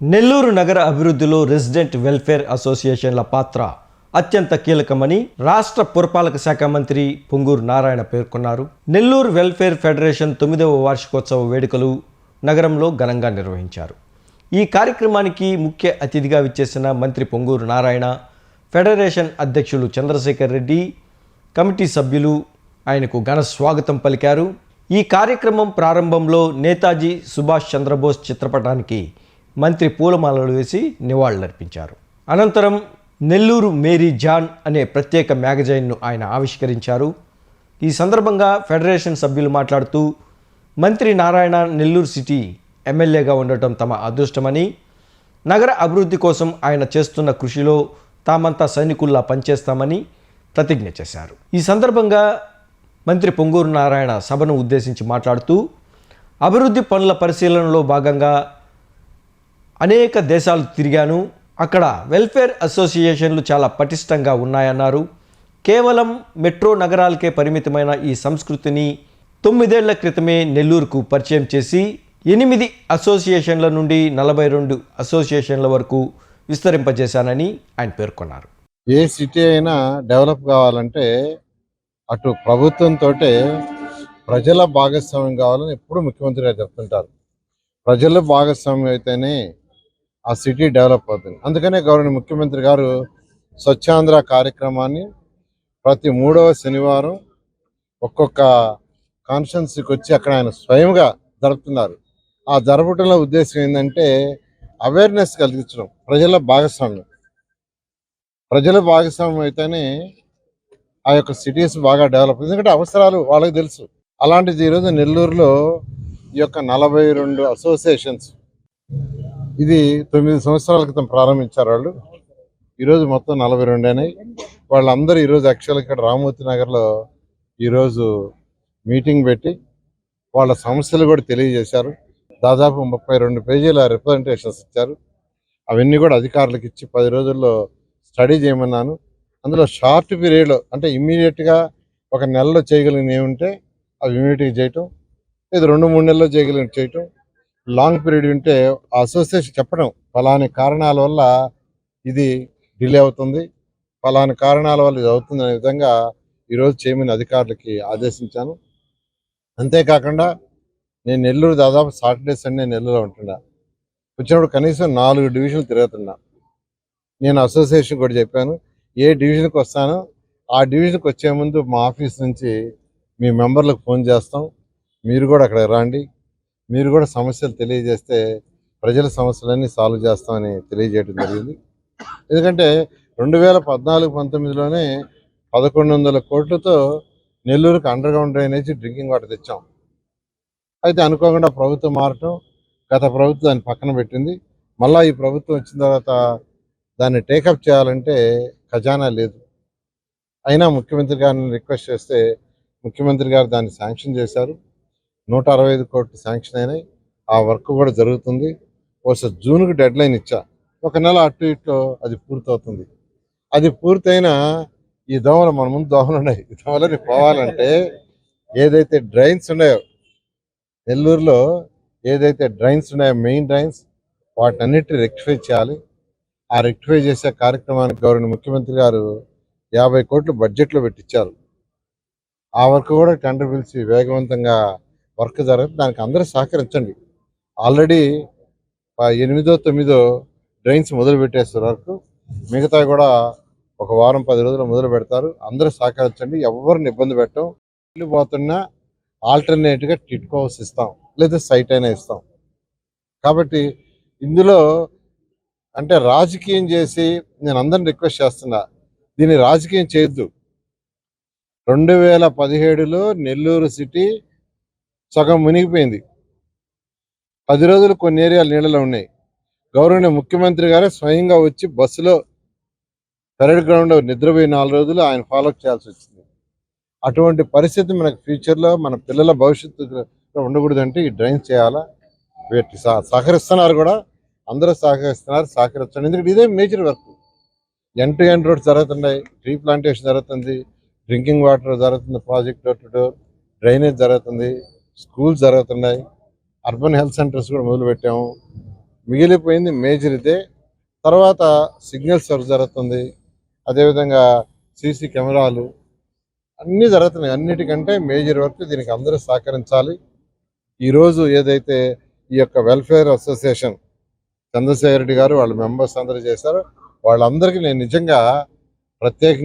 నెల్లూరు నగర అభివృద్ధిలో resident welfare అసోసియేషన్ల పాత్ర అత్యంత కీలకమని రాష్ట్ర పురపాలక శాఖ మంత్రి పొంగూరు నారాయణ పేర్కొన్నారు. నెల్లూరు వెల్ఫేర్ ఫెడరేషన్ తొమ్మిదవ వార్షికోత్సవ వేడుకలు నగరంలో ఘనంగా నిర్వహించారు. ఈ కార్యక్రమానికి ముఖ్య అతిథిగా విచ్చేసిన మంత్రి పొంగూరు నారాయణ ఫెడరేషన్ అధ్యక్షులు చంద్రశేఖర్ రెడ్డి కమిటీ సభ్యులు ఆయనకు ఘన స్వాగతం పలికారు. ఈ కార్యక్రమం ప్రారంభంలో నేతాజీ సుభాష్ చంద్రబోస్ చిత్రపటానికి మంత్రి పూలమాలలు వేసి నివాళులర్పించారు. అనంతరం నెల్లూరు మేరీ జాన్ అనే ప్రత్యేక మ్యాగజైన్ను ఆయన ఆవిష్కరించారు. ఈ సందర్భంగా ఫెడరేషన్ సభ్యులు మాట్లాడుతూ మంత్రి నారాయణ నెల్లూరు సిటీ ఎమ్మెల్యేగా ఉండటం తమ అదృష్టమని నగర అభివృద్ధి కోసం ఆయన చేస్తున్న కృషిలో తామంతా సైనికుల్లా పనిచేస్తామని ప్రతిజ్ఞ చేశారు. ఈ సందర్భంగా మంత్రి పొంగూరు నారాయణ సభను ఉద్దేశించి మాట్లాడుతూ అభివృద్ధి పనుల పరిశీలనలో భాగంగా అనేక దేశాలు తిరిగాను. అక్కడ వెల్ఫేర్ అసోసియేషన్లు చాలా పటిష్టంగా ఉన్నాయన్నారు. కేవలం మెట్రో నగరాలకే పరిమితమైన ఈ సంస్కృతిని తొమ్మిదేళ్ళ క్రితమే నెల్లూరుకు పరిచయం చేసి ఎనిమిది అసోసియేషన్ల నుండి నలభై రెండు అసోసియేషన్ల వరకు విస్తరింపజేశానని ఆయన పేర్కొన్నారు. ఏ సిటీ అయినా డెవలప్ కావాలంటే అటు ప్రభుత్వంతో ప్రజల భాగస్వామ్యం కావాలని ఎప్పుడు ముఖ్యమంత్రి గారు చెప్తుంటారు. ప్రజల భాగస్వామ్యం అయితేనే ఆ సిటీ డెవలప్ అవుతుంది. అందుకనే గౌరవ ముఖ్యమంత్రి గారు స్వచ్ఛాంధ్ర కార్యక్రమాన్ని ప్రతి మూడవ శనివారం ఒక్కొక్క కాన్స్టిట్యున్సీకి వచ్చి అక్కడ ఆయన స్వయంగా జరుపుతున్నారు. ఆ జరపటంలో ఉద్దేశం ఏంటంటే అవేర్నెస్ కలిగించడం ప్రజల భాగస్వామ్యం. ప్రజల భాగస్వామ్యం అయితేనే ఆ యొక్క సిటీస్ బాగా డెవలప్ ఎందుకంటే అవసరాలు వాళ్ళకి తెలుసు. అలాంటిది ఈరోజు నెల్లూరులో ఈ యొక్క నలభై రెండు అసోసియేషన్స్ ఇది తొమ్మిది సంవత్సరాల క్రితం ప్రారంభించారు వాళ్ళు. ఈరోజు మొత్తం నలభై రెండు అయినాయి. వాళ్ళందరూ ఈరోజు యాక్చువల్గా ఇక్కడ రామూర్తి నగర్లో ఈరోజు మీటింగ్ పెట్టి వాళ్ళ సమస్యలు కూడా తెలియజేశారు. దాదాపు ముప్పై రెండు పేజీల రిప్రజెంటేషన్స్ ఇచ్చారు. అవన్నీ కూడా అధికారులకు ఇచ్చి పది రోజుల్లో స్టడీ చేయమన్నాను. అందులో షార్ట్ పీరియడ్లో అంటే ఇమ్మీడియట్గా ఒక నెలలో చేయగలిగిన ఏముంటే అవి ఇమ్మీడియట్గా చేయటం ఇది రెండు మూడు నెలల్లో చేయగలిగిన చేయటం లాంగ్ పీరియడ్ ఉంటే ఆ అసోసియేషన్ చెప్పడం ఫలాని కారణాల వల్ల ఇది డిలే అవుతుంది ఫలాని కారణాల వల్ల ఇది అవుతుంది అనే విధంగా ఈరోజు చేయమని అధికారులకి ఆదేశించాను. అంతేకాకుండా నేను నెల్లూరు దాదాపు సాటర్డే సండే నెల్లూరులో ఉంటున్నా. వచ్చినప్పుడు కనీసం నాలుగు డివిజన్లు తిరుగుతున్నా. నేను అసోసియేషన్ కూడా చెప్పాను ఏ డివిజన్కి వస్తానో ఆ డివిజన్కి వచ్చే ముందు మా ఆఫీస్ నుంచి మీ మెంబర్లకు ఫోన్ చేస్తాం. మీరు కూడా అక్కడ రండి. మీరు కూడా సమస్యలు తెలియజేస్తే ప్రజల సమస్యలన్నీ సాల్వ్ చేస్తామని తెలియజేయడం జరిగింది. ఎందుకంటే రెండు వేల పద్నాలుగు పంతొమ్మిదిలోనే పదకొండు వందల కోట్లతో నెల్లూరుకు underground drainage drinking water తెచ్చాం. అయితే అనుకోకుండా ప్రభుత్వం మారటం గత ప్రభుత్వం దాన్ని పక్కన పెట్టింది. మళ్ళీ ఈ ప్రభుత్వం వచ్చిన తర్వాత దాన్ని టేకప్ చేయాలంటే ఖజానా లేదు. అయినా ముఖ్యమంత్రి గారిని రిక్వెస్ట్ చేస్తే ముఖ్యమంత్రి గారు దాన్ని శాంక్షన్ చేశారు. నూట అరవై ఐదు కోట్లు శాంక్షన్ అయినాయి. ఆ వర్క్ కూడా జరుగుతుంది. ఒకసారి జూన్కి డెడ్ లైన్ ఇచ్చా. ఒక నెల అటు ఇటు అది పూర్తవుతుంది. అది పూర్తయిన ఈ దోమలు మన ముందు దోమలు ఉన్నాయి. ఈ దోమలని పోవాలంటే ఏదైతే డ్రైన్స్ ఉన్నాయో నెల్లూరులో ఏదైతే డ్రైన్స్ ఉన్నాయో మెయిన్ డ్రైన్స్ వాటిని అన్నిటిని రెక్టిఫై చేయాలి. ఆ రెక్టిఫై చేసే కార్యక్రమానికి గౌరవ ముఖ్యమంత్రి గారు యాభై కోట్లు బడ్జెట్లో పెట్టించారు ఆ వర్క్ కూడా టెండర్ పిలిచి వేగవంతంగా వర్క్ జరగదు. దానికి అందరూ సహకరించండి. ఆల్రెడీ ఎనిమిదో తొమ్మిదో డ్రైన్స్ మొదలు పెట్టేస్తారు వర్క్ మిగతా కూడా ఒక వారం పది రోజులు మొదలు పెడతారు. అందరూ సహకరించండి. ఎవరిని ఇబ్బంది పెట్టం. ఇల్లు పోతున్నా ఆల్టర్నేట్గా టిట్కో హౌస్ ఇస్తాం. లేదా సైట్ అయినా ఇస్తాం. కాబట్టి ఇందులో అంటే రాజకీయం చేసి నేను అందరిని రిక్వెస్ట్ చేస్తున్నా దీన్ని రాజకీయం చేయొద్దు. రెండు వేల పదిహేడులో నెల్లూరు సిటీ సగం మునిగిపోయింది. పది రోజులు కొన్ని ఏరియాలు నీళ్ళలో ఉన్నాయి. గౌరవనీయ ముఖ్యమంత్రి గారే స్వయంగా వచ్చి బస్సులో పెరడ్ గ్రౌండ్ నిద్రపోయి నాలుగు రోజులు ఆయన ఫాలో చేయాల్సి వచ్చింది. అటువంటి పరిస్థితి మనకు ఫ్యూచర్లో మన పిల్లల భవిష్యత్తు ఉండకూడదంటే ఈ డ్రైన్స్ చేయాలా? వీటి సహకరిస్తున్నారు కూడా. అందరూ సహకరిస్తున్నారు. సహకరిస్తున్నారు ఎందుకంటే ఇదే major work end to end roads జరుగుతున్నాయి. ట్రీ ప్లాంటేషన్ జరుగుతుంది. డ్రింకింగ్ వాటర్ జరుగుతుంది. Project door to door drainage జరుగుతుంది. స్కూల్స్ జరుగుతున్నాయి. అర్బన్ హెల్త్ సెంటర్స్ కూడా మొదలు పెట్టాము మిగిలిపోయింది మేజర్ ఇదే. తర్వాత సిగ్నల్స్ వర్క్ జరుగుతుంది. అదేవిధంగా సీసీ కెమెరాలు అన్నీ జరుగుతున్నాయి. అన్నిటికంటే మేజర్ వర్క్ దీనికి అందరూ సహకరించాలి. ఈరోజు ఏదైతే ఈ యొక్క వెల్ఫేర్ అసోసియేషన్ చంద్రశేఖర్ రెడ్డి గారు వాళ్ళ మెంబర్స్ అందరూ చేశారు వాళ్ళందరికీ నేను నిజంగా ప్రత్యేకంగా